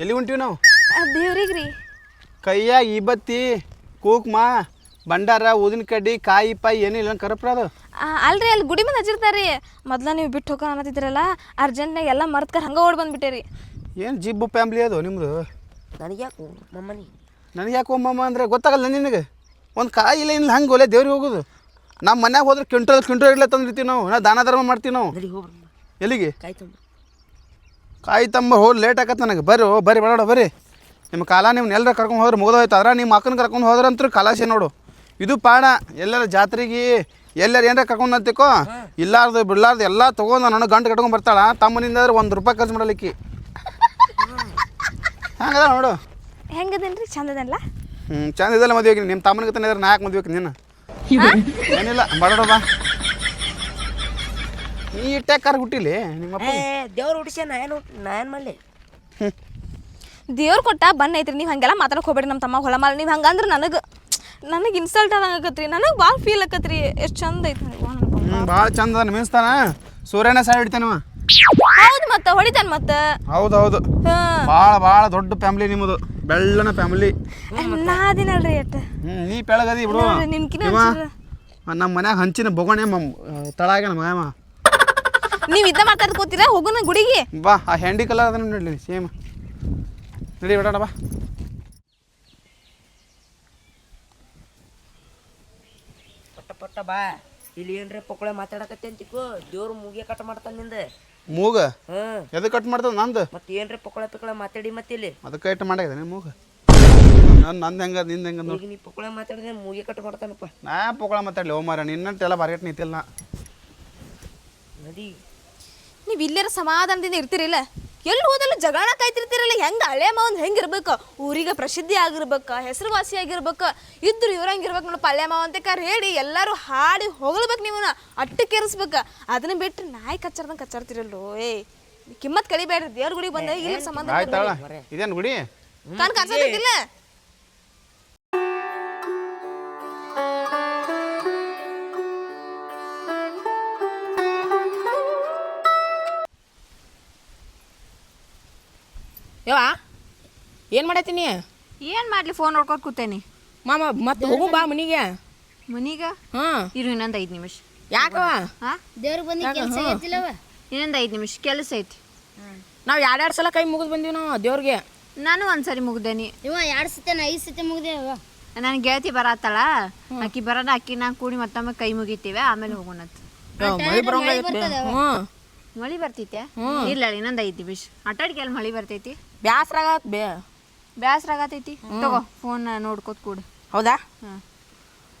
ಎಲ್ಲಿ ಹೊಂಟಿವಿ ನಾವು? ದೇವ್ರಿಗ್ರಿ. ಕೈಯಾಗ ಈ ಬತ್ತಿ ಕುಕ್ಮ. ಭಂಡಾರ ಊದಿನ ಕಡ್ಡಿ ಕಾಯಿ ಪಾಯಿ ಏನಿಲ್ಲ ಕರಪ್ರ ಅದು. ಅಲ್ರಿ ಅಲ್ಲಿ ಗುಡಿ ಮುಂದೆ ಹಚ್ಚಿರ್ತಾರ್ರಿ ಮೊದ್ಲ ನೀವು ಬಿಟ್ಟು ಹೋಗೋಣ ಅನ್ನತಿದ್ರಲ್ಲ ಅರ್ಜೆಂಟ್ನಾಗ ಎಲ್ಲ ಮರ್ತ್ಕರ್ ಹಂಗೆ ಓಡ್ ಬಂದ್ಬಿಟ್ಟೇರಿ ಏನು ಜಿಬ್ಬು ಫ್ಯಾಮ್ಲಿ ಅದು ನಿಮ್ಮದು ನನಗೆ ಯಾಕೆ ಮಮ್ಮನಿ ನನಗೆ ಯಾಕೆ ಒಮ್ಮಮ್ಮ ಅಂದರೆ ಗೊತ್ತಾಗಲ್ಲ ನಿನಗೆ. ಒಂದು ಕಾಯಿ ಇಲ್ಲ ಇಲ್ಲ ಹಂಗೆ ಒಲೆ ದೇವ್ರಿಗೆ ಹೋಗೋದು. ನಮ್ಮ ಮನ್ಯಾಗ ಹೋದ್ರೆ ಕ್ವಿಂಟಲ್ ಕ್ವಿಂಟಲ್ ಇಡ್ಲೆ ತಂದಿರ್ತೀವಿ ನಾವು. ನಾ ದಾನ ಧರ್ಮ ಮಾಡ್ತೀವಿ ನಾವು. ನಡಿ ಎಲ್ಲಿಗೆ? ಕಾಯ್ ತುಂಬ. ಕಾಯಿ ತಂಬ ಹೋಗಿ ಲೇಟ್ ಆಗತ್ತೆ ನನಗೆ. ಬರ್ರಿ ಓ ಬರ್ರಿ ಬೇಡ ಬರ್ರಿ. ನಿಮ್ಮ ಕಾಲ ನೀವು ಎಲ್ಲರ ಕರ್ಕೊಂಡು ಹೋದ್ರೆ ಮುಗಿದೋಯ್ತು. ಅದ್ರ ನಿಮ್ಮ ಅಕ್ಕನ ಕರ್ಕೊಂಡು ಹೋದ್ರಂತೂ ಕಲಾಶೆ ನೋಡು. ಇದು ಪಾಣ ಎಲ್ಲರ ಜಾತ್ರೆಗೆ ಎಲ್ಲರ ಏನಾರ ಕರ್ಕೊಂಡು ಅಂತಿಕೋ ಇಲ್ಲಾರ್ದು ಬಿಡ್ಲಾರ್ದು ಎಲ್ಲ ತೊಗೊಂಡು ನನ್ನ ಗಂಟು ಕಟ್ಕೊಂಡು ಬರ್ತಾಳ. ತಮ್ಮನಿಂದ ಒಂದು ರೂಪಾಯಿ ಖರ್ಚು ಮಾಡಲಿಕ್ಕೆ. ಹಂಗದ ನೋಡು. ಹೆಂಗದೇನ್ರಿ? ಚಂದದಲ್ಲ ಹ್ಞೂ ಚಂದ ಇದೆಲ್ಲ ಮದುವೆ ನಿಮ್ಮ ತಮ್ಮನಿಗೆ ತಾನೆ ನಾ ಯಾಕೆ ಮದುವೆ ನೀನು ಏನಿಲ್ಲ ಬರೋಣ ಬಾ. ನೀ ಇಟ್ಟೆ ಕಾರ್ ಹುಟ್ಟಿಲಿ ನಿಮ್ಮಪ್ಪ ದೇವ್ರು ಹುಟ್ಟಿಸ್ಯ? ನಾ ಏನು ನಾ ಏನು ಮಾಡಲಿ ದೇವ್ರು ಕೊಟ್ಟ ಬಣ್ಣ ಐತ್ರಿ. ನೀವು ಹಂಗೆಲ್ಲ ಮಾತಾಡಕ್ ಹೋಗ್ಬೇಡಿ ನಮ್ಮ ತಮ್ಮ ಹೊಲ ಮಾಲ. ನೀವು ಹಂಗಂದ್ರೆ ನನಗೆ ನನಗೆ ಇನ್ಸಲ್ಟ್ ಆದಂಗೆ ಆಕತ್ರಿ ನನಗೆ ಭಾಳ ಫೀಲ್ ಆಕತ್ರಿ ಎಷ್ಟು ಚಂದ ಐತಿ ನನಗೆ ಭಾಳ ಚಂದ ಮಿನ್ಸ್ತಾನ ಸೂರ್ಯನ ಸಾಯ್ ಹಿಡಿತಾನವ ಹೌದು ಮತ್ತೆ ಹೊಡಿತಾನೆ ಮತ್ತೆ? ಹೌದು ಹೌದು ಭಾಳ ಭಾಳ ದೊಡ್ಡ ಫ್ಯಾಮಿಲಿ ನಿಮ್ಮದು ಬೆಳ್ಳನ ಫ್ಯಾಮಿಲಿ ನಾ ಅದಿನಲ್ರಿ ಅಟ್ ಹ್ಞೂ ನೀ ಬೆಳಗದಿ ಬಿಡು. ಹಂಚಿರ. ನಮ್ಮ ಮನ್ಯಾಗ ಹಂಚಿನ ಬೊಗಣೆ ತಳಾಗ ನಮ್ಮ ಮಗಮ್ಮ ನೀವು ಇದ್ದ ಮಾತಾಡ್ಕೋತೀರಾ ಹೋಗೋಣ ಗುಡಿಗೆ. ಬಾ ಆ ಹ್ಯಾಂಡಿ ಕಲರ್ ಅದನ್ನ ನೋಡ್ಲಿ ಸೇಮ್ ನಡಿ ಬಿಡೋಣ ಬಾ. ಪಟ್ಟ ಬಾ. ಇಲ್ಲಿ ಏನ್ರಿ ಪಕ್ಕಳ ಮಾತಾಡಕತ್ತೆ ಅಂತಿಕೋ ದೇವ್ರು ಮುಗಿಯ ಕಟ್ ಮಾಡ್ತಾನ ನಿಂದ. ಮೂಗ? ಹ್ಮ್ ಎದ ಕಟ್ ಮಾಡ್ತದ ನಂದು? ಮತ್ತೆ ಏನ್ರಿ ಪಕ್ಕಳ ಪೊಕ್ಕಳೆ ಮಾತಾಡಿ ಮತ್ತೆ ಇಲ್ಲಿ? ಅದಕ್ಕೆ ಇಟ್ಟು ಮಾಡಿದೆ ನಿಮ್ಮ ಮೂಗ? ನನ್ನ ನಂದು ಹೆಂಗ ನಿಂದ ಹೆಂಗ ನೋಡಿ. ಈಗ ನೀ ಪೊಕ್ಕಳೆ ಮಾತಾಡಿದ್ರೆ ಮುಗಿಯ ಕಟ್ ಮಾಡ್ತಾನಪ್ಪ. ನಾ ಪೊಗಳ ಮಾತಾಡ್ಲಿ ಓ ಮಾರ ನಿನ್ನಂತೆಲ್ಲ ಬಾರ್ಗೆಟ್ ನಿಂತಿಲ್ಲ ನಾ. ನಡಿ. ನೀವು ಇಲ್ಲೇರ ಸಮಾಧಾನದಿಂದ ಇರ್ತೀರಿಲ್ಲ? ಎಲ್ಲಿ ಹೋದಲ್ಲ ಜಗಳ ಕಾಯ್ತಿರ್ತೀರಲ್ಲ ಹೆಂಗೆ ಹಳೆ ಮಾವನ್ ಹೆಂಗೆ ಇರ್ಬೇಕು? ಊರಿಗೆ ಪ್ರಸಿದ್ಧಿ ಆಗಿರ್ಬೇಕು ಹೆಸರುವಾಸಿ ಆಗಿರ್ಬೇಕು ಇದ್ರು ಇವ್ರ ಇರ್ಬೇಕು ನೋಡಪ್ಪ ಪಲ್ಯ ಮಾವ ಅಂತ ಕರ್ ಹೇಳಿ ಎಲ್ಲರೂ ಹಾಡಿ ಹೊಗಳ್ಬೇಕು ನೀವು ಅಟ್ಟು ಕೆರಿಸ್ಬೇಕು. ಅದನ್ನ ಬಿಟ್ಟು ನಾಯಿ ಕಚ್ಚರ್ದ ಕಚ್ಚರ್ತಿರಲ್ಲೋ ಏ ಕಿಮ್ಮತ್ ಕಳಿಬೇಡ್ರಿ ದೇವ್ರ ಗುಡಿಗೆ ಬಂದಾಗ ಇಲ್ಲ ಸಂಬಂಧ ಇದೇನು ಗುಡಿ? ಯವ್ವ? ಏನು ಮಾಡತ್ತೀನಿ ಏನು ಮಾಡ್ಲಿ ಫೋನ್ ನೋಡ್ಕೊತ ಕೂತೇನಿ. ಮಾಮ ಮತ್ತೆ ಹೋಗು ಬಾ ಮನಿಗೆ. ಮನೀಗ? ಹಾಂ. ಇರು ಇನ್ನೊಂದು ಐದು ನಿಮಿಷ. ಯಾಕವ ಹಾ? ದೇವ್ರಿಗೆ ಬಂದು ಕೆಲಸ ಐತಿಲ್ಲವ? ಇನ್ನೊಂದು ಐದು ನಿಮಿಷ ಕೆಲಸ ಐತಿ. ನಾವು ಎರಡೆರಡು ಸಲ ಕೈ ಮುಗಿದು ಬಂದೀವಿ ನಾವು ದೇವ್ರಿಗೆ. ನಾನು ಒಂದ್ಸರಿ ಮುಗ್ದೇನಿ. ಇವ ಎರಡು ಸತಿ ನಾ ಐದು ಸತಿ ಮುಗ್ದೇವ ನನ್ನ ಗೆಳತಿ ಬರತ್ತಳ. ಅಕ್ಕಿ ಬರೋಣ ಅಕ್ಕಿ ನಾ ಕೂಡಿ ಮತ್ತೊಮ್ಮೆ ಕೈ ಮುಗಿತೀವಿ ಆಮೇಲೆ ಹೋಗೋಣ ಯವ್ವ, ಮಳಿ ಬರೋಂಗಾಗೈತಿ ಹ್ಞೂ ಮಳಿ ಬರ್ತೈತೆ ಇಲ್ಲ ಇನ್ನೊಂದು ಐದು ನಿಮಿಷ. ಆಟಾಡ್ಕೆ ಅಲ್ಲಿ ಮಳಿ ಬರ್ತೈತಿ? ಬ್ಯಾಸ್ರ ಆಗತ್ ಬೇ. ಬ್ಯಾಸ್ರ ಆಗತೈತಿ ತಗೋ ಫೋನ್ ನೋಡ್ಕೋತ ಕೂಡು. ಹೌದಾ?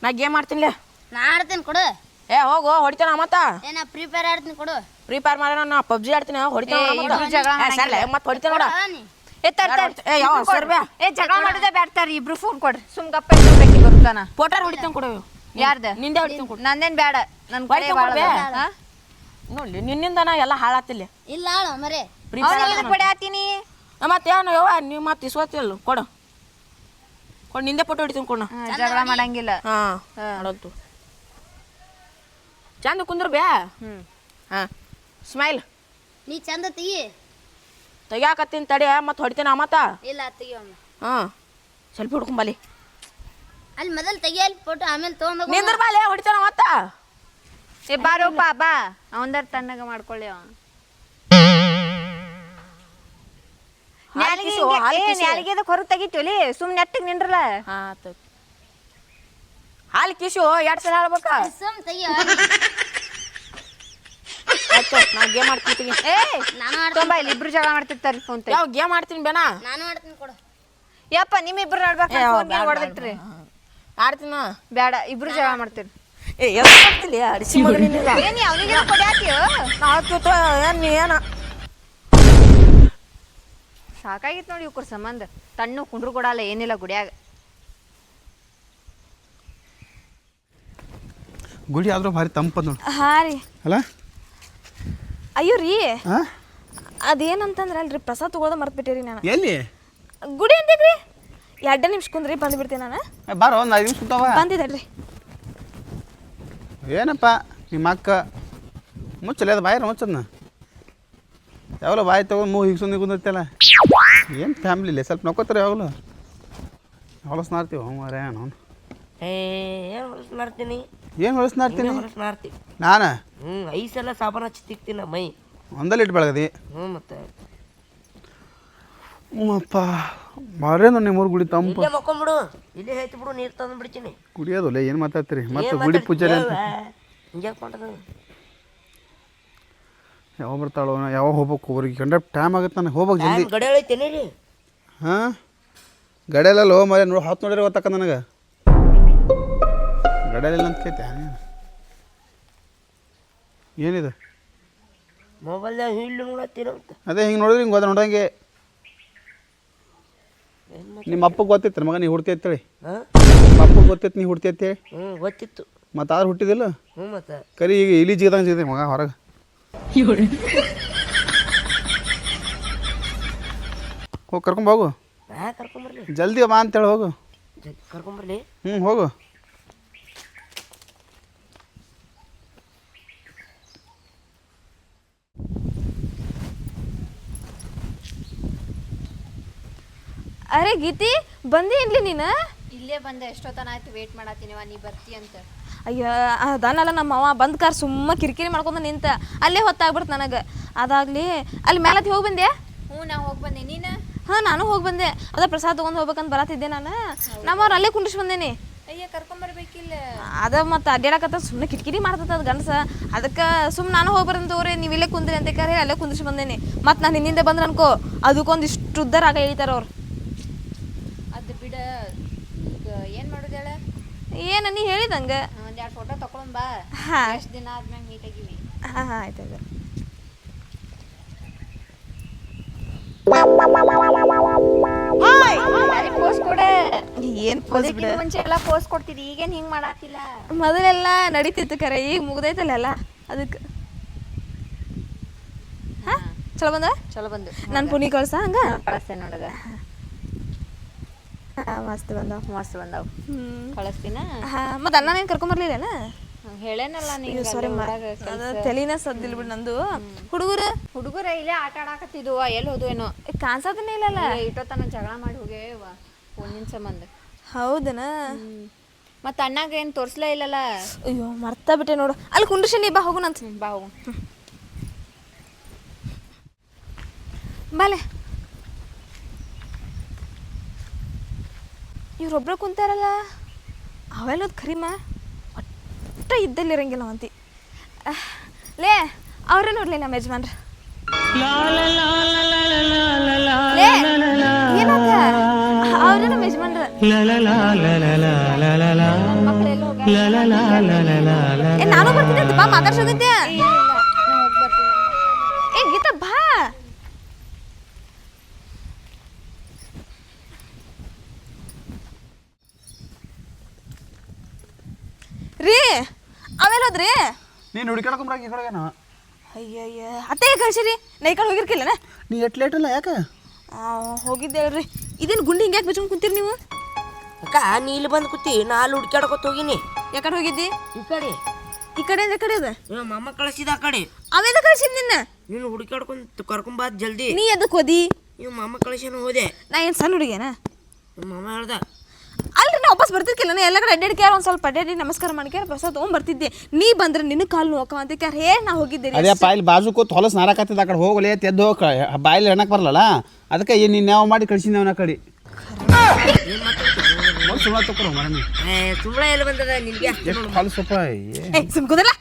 ನಾ ಗೇಮ್ ಆಡ್ತೀನಿಲೇ ನಾ ಆಡ್ತೀನಿ ಕೊಡು. ಏ ಹೋಗು ಹೊಡಿತಾನ ಮತ್ತ. ಏನ ಫ್ರೀ ಫೈರ್ ಆಡ್ತೀನಿ ಕೊಡು. ಫ್ರೀ ಫೈರ್ ಮಾಡ ನಾ ಪಬ್ಜಿ ಆಡ್ತೀನಿ ಹೊಡಿತಾನ ಮತ್ತೆ. ಹೊಡಿತಾನ ನೋಡ. ಏ ತರ್ ತರ್. ಏ, ಯಾವ ಸರ್ ಬ್ಯಾ? ಏ ಜಗಳ ಮಾಡೋದೇ ಬ್ಯಾಡ್ತಾರ ಇಬ್ರು ಫೋನ್ ಕೊಡ್ರಿ. ಸುಮ್ ಗಪ್ಪ ಇಟ್ಕೊಬೇಕಿ ಬರುತ್ತಾನ. ಪೋಟರ್ ಹೊಡಿತಾನ ಕೊಡು. ಯಾರ್ದ? ನಿಂದೆ ಹೊಡಿತಾನ ಕೊಡು. ನಂದೇನ್ ಬ್ಯಾಡ. ನನ್ ಕಡೆ ಬೇ. ನೋಡ್ಲಿ ನಿನ್ನಿಂದ ನಾ ಎಲ್ಲ ಹಾಳಾತಿಲ್ಲ. ಇಲ್ಲ ಆಳು ಮರೆ. ಎದಕ್ ಬಡಿಯಾತೀನಿ? ಮತ್ತೆ ಏನು ಯವ್ವ ನೀವು ಮತ್ತೆ ಇಸ್ಕೊತಿಲ್ಲ ಕೊಡು. ಕೊಡು ನಿಂದೆ ಫೋಟೋ ಹೊಡಿತೀನಿ ಕೊಡು. ಜಗಳ ಮಾಡಂಗಿಲ್ಲ. ಹಾಂ ನೋಡಂತು ಚಂದ ಕುಂದ್ರ ಬ್ಯಾ? ಹ್ಮ್. ಹಾಂ ಸ್ಮೈಲ್ ನೀ ಚಂದ ತೆಗಿ. ತೆಗ್ಯಾಕತ್ತೀನಿ ತಡಿ ಮತ್ತೆ ಹೊಡಿತೀನಿ ಮತ್ತ. ಇಲ್ಲ ತೆಗಿಯಮ್ಮ ಹಾಂ ಸ್ವಲ್ಪ ಹುಡ್ಕೊಂಬಲ್ಲಿ ಅಲ್ಲಿ ಮೊದಲು ತೆಗಿಯಲ್ಲಿ ಫೋಟೋ ಆಮೇಲೆ ತೊಗೊಂಡು ನಿಂದ್ರ ಬಾಲೆ ಹೊಡಿತಾನ ಮತ್ತ. ಏ ಬಾರೋಪ್ಪ ಬಾ. ಅವಂದರ್ ತಣ್ಣಗ ಮಾಡ್ಕೊಳ್ಳಿ ಅವ. ಹೊರಗೆ ತೆಗಿತೀವಲಿ ಸುಮ್ ನೆಟ್ಟಗ್ ನಿಂದ್ರಲ್ಲ. ಹಾ ಹಾಲು ಕಿಶು ಎರಡು ಸಲ ಹೇಳ್ಬೇಕ? ಸುಮ್ ತೆಗಿ ಆಯ್ತು ನಾ ಗೇಮ್ ಆಡ್ತೀನಿ ಏ ನಾನು ಆಡ್ತೀನಿ. ಇಲ್ಲಿ ಇಬ್ರು ಜಗಳ ಮಾಡ್ತಿರ್ತಾರೆ ಫೋನ್ ತೆಗಿ. ಯಾವ ಗೇಮ್ ಆಡ್ತೀನಿ ಬೇನಾ? ನಾನು ಆಡ್ತೀನಿ ಕೊಡು. ಯಪ್ಪ ನಿಮ್ ಇಬ್ರು ಆಡ್ಬೇಕು ಫೋನ್ ಹೊಡೆದಿಟ್ರಿ. ಆಡ್ತೀನ? ಬೇಡ ಇಬ್ರು ಜಗಳ ಮಾಡ್ತೀರಿ. ಏ ಎಲ್ಲ ಆಡ್ತಿಲ್ಲ ಅಡಿಸಿ ಮಗನಿಲ್ಲ ಏನಿ ಅವನಿಗೆ ಕೊಡ್ಯಾತಿಯೋ? ಆಯ್ತು ಏನು ಏನ? ಸಾಕಾಗಿತ್ತು ನೋಡಿ ಇವ್ರ ಸಂಬಂಧ. ತಣ್ಣು ಕುಂಡ್ರು ಕೊಡಲ್ಲ ಏನಿಲ್ಲ ಗುಡಿಯಾಗ. ಗುಡಿ ಆದ್ರೂ ಭಾರಿ ತಂಪದ ನೋಡಿ. ಹಾ ರೀ. ಅಲ್ಲ? ಅಯ್ಯೋ ರೀ. ಹಾಂ ಅದೇನಂತಂದ್ರೆ ಅಲ್ರಿ ಪ್ರಸಾದ ತಗೊಳ್ದ ಮರ್ತ್ಬಿಟ್ಟಿರಿ ನಾನು. ಎಲ್ಲಿ? ಗುಡಿ ಅಂತೀಗ್ರಿ ಎರಡೇ ನಿಮಿಷ ಕುಂದ್ರಿ ಬಂದ್ಬಿಡ್ತೀನಿ ನಾನು. ಏ, ಬಾರೋ ಒಂದು ಐದು ನಿಮಿಷ ಕುಂತಾವ ಬಂದಿದ್ದಲ್ರಿ. ಏನಪ್ಪ ನಿಮ್ಮ ಅಕ್ಕ? ಮುಚ್ಚಲೇ ಅದು ಬಾಯ್ರ ಮುಚ್ಚದ್ನ? ಯಾವಲ್ಲ ಬಾಯಿ ತಗೊಂಡು ಮೂಗು ಹಿಗ್ಸೊಂದು ಕುಂದಿರ್ತಲ್ಲ ಏನು ಫ್ಯಾಮಿಲಿ ಇಲ್ಲ ಸ್ವಲ್ಪ ನೋಕೋತಾರೆ ಯಾವಾಗಲೂ. ಹೊಲಸ್ ನಾರ್ತೀವಿ? ಹ್ಞೂ ಮರೇ ನಾನು. ಏ ಏನು ಹೊಲಸು ನಾರ್ತೀನಿ? ಏನು ಹೊಲಸ್ ನಾರ್ತೀನಿ? ಹೊಲಸು ನಾನು? ಹ್ಞೂ ಐಸೆಲ್ಲ ಸಲ ಸಾಬಾನು ಹಚ್ಚಿ ತಿಕ್ತೀನಿ ಮೈ ಒಂದಲ್ಲಿ ಇಟ್ಟು ಬೆಳಗದಿ ಹ್ಞೂ ಮತ್ತೆ ಹ್ಞೂ ಅಪ್ಪ. ಮರೇನು ನಿಮ್ಮೂರು ಗುಡಿ ತಂಪು. ಇಲ್ಲೇ ಮಕ್ಕೊಂಬಿಡು. ಇಲ್ಲಿ ಹೇಳ್ತಿ ಬಿಡು ನೀರು ತಂದು ಬಿಡ್ತೀನಿ ಕುಡಿಯೋದು ಏನು ಮಾತಾಡ್ತೀರಿ? ಮತ್ತೆ ಗುಡಿ ಪೂಜಾರಿ ಅಂತ. ಮಾಡೋದು ಯಾವಾಗ ಬರ್ತಾಳೋ ಯಾವಾಗ ಹೋಗ್ಬೇಕು? ಊರಿಗೆ ಗಂಡ ಟೈಮ್ ಆಗುತ್ತೆ ನನಗೆ. ಹೋಗ್ಬೇಕು ಜಲ್ದಿ. ರೀ ಹಾಂ? ಗಡಿಯಲ್ಲ ಹೋ ಮರೆ ನೋಡಿ ಹೊತ್ತು ನೋಡಿದ್ರೆ ಗೊತ್ತಾಕ ನನಗೆ. ಗಡಿಯಲ್ಲ ಅಂತ ಕೇಳ್ತೆ ಏನಿದೆ? ಮೊಬೈಲ್ದಾಗ ಹಿಂಗೆ ನೋಡತ್ತೀರ ಅದೇ ಹಿಂಗೆ ನೋಡಿದ್ರೆ ಹಿಂಗೆ ಗೊತ್ತ ನೋಡಂಗೆ. ನಿಮ್ಮ ಅಪ್ಪಗೆ ಗೊತ್ತಿತ್ತು ಮಗ ನೀ ಹುಡ್ತಿ ಅಂತೇಳಿ. ನಿಮ್ಮ ಅಪ್ಪಗೆ ಗೊತ್ತಿತ್ತು ನೀ ಹುಡ್ತಿ ಅಂತೇಳಿ. ಹ್ಞೂ ಗೊತ್ತಿತ್ತು. ಮತ್ತು ಹುಟ್ಟಿದಿಲ್ಲ ಹ್ಞೂ ಮತ್ತೆ. ಕರಿ ಈಗ ಇಲಿ ಜಿಗದಂಗೆ ಸಿಗ್ತೈತೆ ಮಗ ಹೊರಗೆ. ಹೋಗಿ ಹೋಗು. ನಾ ಕರ್ಕೊಂಬರ್ಲಿ ಜಲ್ದಿ ಬಾ ಅಂತೇಳಿ ಹೋಗು. ಜಲ್ದಿ ಕರ್ಕೊಂಬರ್ಲಿ ಹ್ಞೂ ಹೋಗು. ಅರೆ ಗೀತಿ ಬಂದಿ ಇನ್ಲಿ ನೀನು? ಬಂದೆ ಎಷ್ಟೊತ್ತನ ಆಯ್ತು ವೇಟ್ ಮಾಡತ್ತೀನಿವ ನೀ ಬರ್ತಿ ಅಂತ. ಅಯ್ಯೋ ಅದಾನಲ್ಲ ನಮ್ಮ ಅವ ಬಂದ್ ಕಾರ್ ಸುಮ್ಮ ಕಿರಿಕಿರಿ ಮಾಡ್ಕೊಂಡು ನಿಂತ ಅಲ್ಲೇ ಹೊತ್ತಾಗ್ಬಿಡ್ತು ನನಗೆ. ಅದಾಗ್ಲಿ ಅಲ್ಲಿ ಮೇಲತ್ತಿ ಹೋಗಿ ಬಂದೆ ಹ್ಞೂ ನಾ ಹೋಗಿ ಬಂದೆ ನೀನು? ಹಾಂ ನಾನು ಹೋಗಿ ಬಂದೆ. ಅದ ಪ್ರಸಾದ ತೊಗೊಂಡು ಹೋಗ್ಬೇಕಂತ ಬರತ್ತಿದ್ದೆ ನಾನು. ನಮ್ಮವ್ರು ಅಲ್ಲೇ ಕುಂಡಿಸ್ ಬಂದೇನಿ. ಅಯ್ಯ ಕರ್ಕೊಂಬರ್ಬೇಕಿಲ್ಲ ಅದ ಮತ್ತೆ ಅಡ್ಡಾಡಕತ್ತ ಸುಮ್ಮನೆ ಕಿಟಕಿರಿ ಮಾಡ್ತದ ಅದು ಗಂಡಸ. ಅದಕ್ಕೆ ಸುಮ್ಮನೆ ನಾನು ಹೋಗ್ಬರಂತ ತೋರಿ ನೀವು ಇಲ್ಲೇ ಕುಂದ್ರಿ ಅಂತ ಕರೆ ಅಲ್ಲೇ ಕುಂದಿಸಿ ಬಂದೇನಿ. ಮತ್ತೆ ನಾನು ನಿನ್ನಿಂದ ಬಂದ್ರೆ ಅನ್ಕೋ ಅದಕ್ಕೊಂದು ಇಷ್ಟು ಉದ್ದಾರ ಆಗ ಹೇಳ್ತಾರ ಅವ್ರು. ಅದು ಬಿಡ ಏನು ಮಾಡೋದು ಹೇಳ? ಏನು ನೀ ಹೇಳಿದಂಗೆ ಒಂದು ಎರಡು ಫೋಟೋ ತಗೊಂಡ್ ಬಾ. ಹಾ. ಎಷ್ಟು ದಿನ ಆದ್ಮೇಲೆ ಮೀಟ್ ಆಗಿವಿ. ಹಾಂ ಹಾಂ ಆಯ್ತು ಆಯ್ತು ಪೋಸ್ ಕೊಡ. ಏನು ಪೋಸ್ ಬಿಡು? ಮುಂಚೆ ಎಲ್ಲಾ ಪೋಸ್ ಕೊಡ್ತಿದ್ದಿ ಈಗೇನು ಹಿಂಗೆ ಮಾಡಾತಿಲ್ಲ. ಮೊದಲೆಲ್ಲ ನಡೀತಿತ್ತು ಕರೆ ಈಗ ಮುಗ್ದೈತಲ್ಲ ಎಲ್ಲ ಅದಕ್ಕೆ ಹಾಂ ಚಲೋ ಬಂದ? ಚಲೋ ಬಂದು. ನಾನು ಪುನಿ ಕಳ್ಸ ಹಂಗ? ಕಳ್ಸ ನೋಡಗ. ಹಾಂ. ಮಸ್ತ್ ಬಂದಾವ. ಮಸ್ತ್ ಬಂದಾವ. ಕಳಿಸ್ತೀನ? ಮತ್ತು ಅಣ್ಣ ನೀನು ಕರ್ಕೊಂಬರ್ಲಿಲ್ಲನ ಹೇಳೇನಲ್ಲ ನೀನು ಸಾರಿ ಅದು ತಲೆನ ಸದ್ದಿಲ್ಲ ಬಿಡು ನಂದು. ಹುಡುಗರು? ಹುಡುಗರ ಇಲ್ಲೇ ಆಟ ಆಡಾಕತ್ತಿದ್ವ ಎಲ್ಲಿ ಹೋದ್ವು ಏನೋ. ಕಾಣಿಸೋದನ್ನೇ ಇಲ್ಲಲ್ಲ? ಇಟ್ಟೋತನ ಜಗಳ ಮಾಡಿ ಹೋಗೇ ಫೋನಿನ ಸಂಬಂಧ ಹೌದನ? ಮತ್ತೆ ಅಣ್ಣಾಗ ಏನು ತೋರಿಸ್ಲೇ ಇಲ್ಲಲ್ಲ? ಅಯ್ಯೋ ಮರ್ತಾ ಬಿಟ್ಟೆ ನೋಡು. ಅಲ್ಲಿ ಕುಂಡ್ರಿಸಿ ನೀ ಬಾ ಹೋಗುನಂತ. ಹ್ಮ್, ಬಾ ಹೋಗು. ಬಾಲೆ. ಇವ್ರೊಬ್ರ ಕುಂತಾರಲ್ಲ ಅವೆಲ್ಲದ್ ಖರೀಮ ಒಟ್ಟ ಇದ್ದಲ್ಲಿ ಇರಂಗಿಲ್ಲ ಅಂತಿ ಅಹ್, ಲೇ ಅವ್ರೇ ನೋಡ್ಲಿ ನಮ್ಮ ಯಜಮಾನ್ರ ಅವ್ರೇ ನಮ್ಮ ಯಜಮಾನ್ರ ನಾನು ಬರ್ತೀನಿ ಬಾ ಮಾತಾಡ್ಸೋದಿದ್ದೆ ನೀನು ಹುಡುಕಾಡ್ಕೊಂಬರಾಕ ಈ ಕಡೆಗೇನು? ಅಯ್ಯಯ್ಯ ಅತ್ತೆ ಕಳ್ಸಿರಿ? ನಾ ಈ ಕಡೆ ಹೋಗಿರ್ಕಿಲ್ಲನ? ನೀ ಎಟ್ ಲೇಟ್ ಅಲ್ಲ ಯಾಕೆ? ಹೋಗಿದ್ದೆ ಹೇಳ್ರಿ. ಇದೇನು ಗುಂಡಿ ಹಿಂಗ್ಯಾಕೆ ಬಿಚ್ಕೊಂಡು ಕುಂತೀರಿ ನೀವು? ಅಕ್ಕ ನೀ ಇಲ್ಲಿ ಬಂದು ಕೂತಿ ನಾ ಅಲ್ಲಿ ಹುಡ್ಕ್ಯಾಡ್ಕೊತ ಹೋಗಿನಿ. ಯಾಕಡೆ ಹೋಗಿದ್ದಿ? ಈ ಕಡೆ. ಈ ಕಡೆ ಅಂದ್ರೆ ಕಡೆ ಅದ? ನಿಮ್ಮ ಮಾಮ ಕಳಿಸಿದ ಆ ಕಡೆ. ಅವೆಲ್ಲ ಕಳ್ಸಿದ್ ನಿನ್ನ? ನೀನು ಹುಡ್ಕ್ಯಾಡ್ಕೊಂಡು ಕರ್ಕೊಂಬಾದ್ ಜಲ್ದಿ. ನೀ ಅದಕ್ಕೆ ಹೋದಿ? ನಿಮ್ಮ ಮಾಮ ಕಳಿಸ್ಯಾನ ಹೋದೆ. ನಾ ಏನು ಸಣ್ಣ ಹುಡುಗೇನಾ ನಿಮ್ಮ ಮಾಮ ಹೇಳ್ದ. ಅಲ್ರಿ ನಾ ವಾಪಸ್ ಬರ್ತಿರ್ಕಿಲ್ಲ ನಾನು ಎಲ್ಲ ಕಡೆ ಅಡ್ಡಾಡ್ಕ್ಯಾರ ಒಂದು ಸ್ವಲ್ಪ ಅಡ್ಡಾಡಿ ನಮಸ್ಕಾರ ಮಾಡ್ಕ್ಯಾರ ಪ್ರಸಾದ ತೊಗೊಂಡ್ ಬರ್ತಿದ್ದೆ. ನೀ ಬಂದ್ರೆ ನಿನ್ನ ಕಾಲು ನೋಕ ಅಂತ ಕ್ಯಾರ ಹೇ ನಾ ಹೋಗಿದ್ದೆ ರೀ. ಅದೇ ಇಲ್ಲಿ ಬಾಜು ಕೂತ್ ಹೊಲಸ್ ನಾರಾಕತ್ತಿದ್ದ ಆ ಕಡೆ ಹೋಗಲಿ ತೆದ್ದು ಹೋಗ ಬಾಯಲ್ಲಿ ಹೆಣಕ್ ಬರಲ್ಲ ಅದಕ್ಕೆ ಏನು ನೀನು ಯಾವ ಮಾಡಿ ಕಳಿಸಿದ್ದೆ ಅವನ ಕಡೆ? ಏ ಸುಮ್ಮನೆ ಎಲ್ಲಿ ಬಂದದ ನಿನ್ಗೆ? ಕಾಲು ಏ? ಸುಮ್ಕೋದಲ್ಲ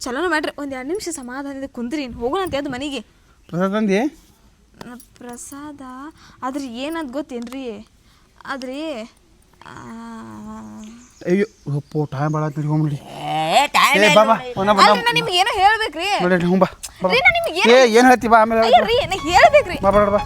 ಚಲೋನು ಮಾಡ್ರಿ. ಒಂದು ಎರಡು ನಿಮಿಷ ಸಮಾಧಾನದಿಂದ ಕುಂದ್ರಿ ಹೋಗೋಣ ಅಂತ ಅದು ಮನೆಗೆ. ಪ್ರಸಾದ ನ- ಪ್ರಸಾದ? ಆದ್ರೆ ಏನಂತ ಗೊತ್ತೇನ್ರಿ? ಆದ್ರೆ ಅಯ್ಯೋ ಪೋ ಟೈಮ್ ಭಾಳ ಆಯ್ತು ಏ ಬಾ ಬಾ. ಒನ್ನ ಬಾ ಅಲ್ರಿ ನಾ ನಿಮ್ಗೆ ಏನೋ ಹೇಳ್ಬೇಕ್ರಿ. ನೋಡಿ ಹ್ಞೂ ಬಾ. ಬಾ. ರೀ, ನಾ ನಿಮ್ಗೆ ಏ ಏನು ಹೇಳ್ತಿ ಬಾ ಆಮೇಲೆ ಅಯ್ಯೋ ರೀ ನಾ ಹೇಳ್ಬೇಕ್ರಿ. ಬಾ ಬಾ ಬಾ.